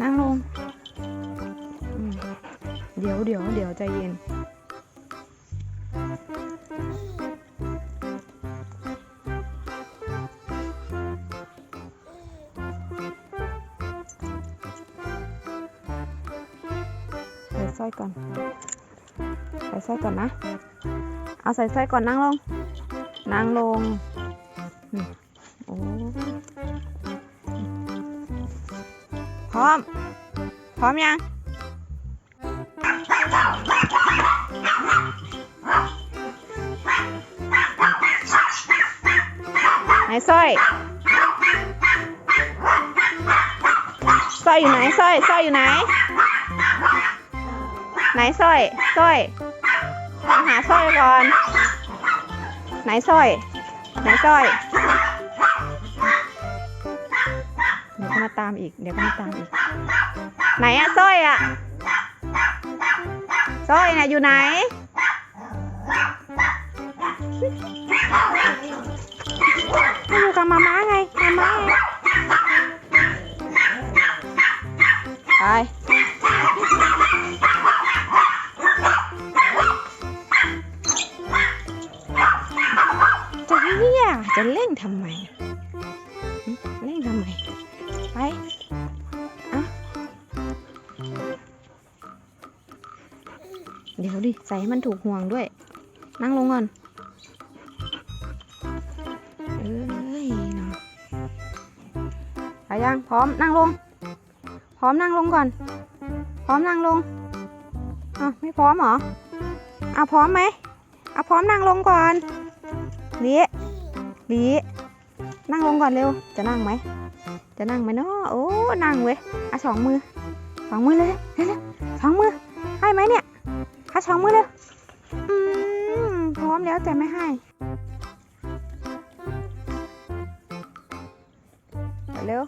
นั่งลง เดี๋ยวเดี๋ยวเดี๋ยวใจเย็น ใส่สร้อยก่อน ใส่สร้อยก่อนนะ เอาใส่สร้อยก่อนนั่งลง นั่งลง โอ้ พร้อม พร้อมยัง ไหนสร้อยสร้อยอยู่ไหนสร้อยสร้อยอยู่ไหน ไหนสร้อยสร้อยหาสร้อยก่อน ไหนสร้อย ไหนสร้อย ก็มาตามอีก เดี๋ยวก็มาตามอีก ไหนอะสร้อยอะสร้อยน่ะอยู่ไหนไม่อยู่กับมาม่าไงมาม่าไงไปจะเนี่ยจะเร่งทำไมหึเร่งทำไม เดี๋ยวดิ ใส่ให้มันถูกห่วงด้วย นั่งลงก่อน เอ้ยเนาะไปยังพร้อมนั่งลง พร้อมนั่งลงก่อน พร้อมนั่งลงอะไม่พร้อมเหรออะพร้อมไหมอะพร้อมนั่งลงก่อนลีลีนั่งลงก่อนเร็ว จะนั่งไหม จะนั่งไหมเนาะโอ้ นั่งเว้ยอะสองมือ สองมือเลยเร็วสองมือ ให้ไหมเนี่ย อะสองมือเลยอืมพร้อมแล้วแต่ไม่ให้เร็ว